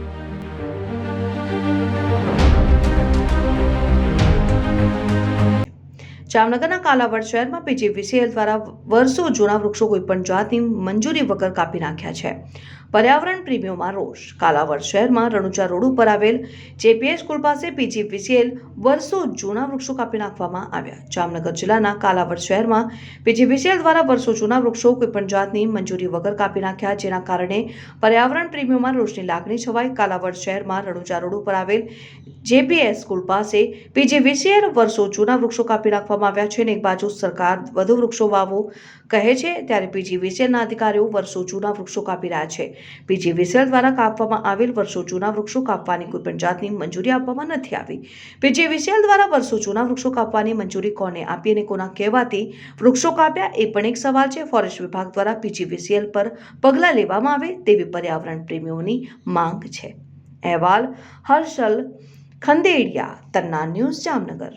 thank you જામનગરના કાલાવડ શહેરમાં PGVCL દ્વારા વર્ષો જૂના વૃક્ષો કોઈપણ જાતની મંજૂરી વગર કાપી નાખ્યા છે. પર્યાવરણ પ્રેમીઓમાં રોષ. કાલાવડ શહેરમાં રણુજા રોડ ઉપર આવેલ જેપીએસ સ્કૂલ પાસે પીજીવીસીએલ વર્ષો જૂના વૃક્ષો કાપી નાખવામાં આવ્યા. જામનગર જિલ્લાના કાલાવડ શહેરમાં પીજીવીસીએલ દ્વારા વર્ષો જૂના વૃક્ષો કોઈપણ જાતની મંજૂરી વગર કાપી નાખ્યા, જેના કારણે પર્યાવરણ પ્રેમીઓમાં રોષની લાગણી છવાઈ. કાલાવડ શહેરમાં રણુજા રોડ ઉપર આવેલ જેપીએસ સ્કૂલ પાસે પીજીવીસીએલ વર્ષો જૂના વૃક્ષો કાપી નાખવામાં આવ્યા છે અને એક બાજુ સરકાર વધુ વૃક્ષો વાવો કહે છે, ત્યારે પીજીવીસીએલના અધિકારીઓ વર્ષો જૂના વૃક્ષો કાપી રહ્યા છે. પીજીવીસીએલ દ્વારા કાપવામાં આવેલ વર્ષો જૂના વૃક્ષો કાપવાની કોઈપણ જાતની મંજૂરી આપવામાં નથી આવી. પીજીવીસીએલ દ્વારા વર્ષો જૂના વૃક્ષો કાપવાની મંજૂરી કોને આપી અને કોના કહેવાથી વૃક્ષો કાપ્યા, એ પણ એક સવાલ છે. ફોરેસ્ટ વિભાગ દ્વારા પીજીવીસીએલ પર પગલાં લેવામાં આવે તેવી પર્યાવરણ પ્રેમીઓની માંગ છે. અહેવાલ, હર્ષલ ખંદેડિયા, તન્ના ન્યૂઝ જામનગર.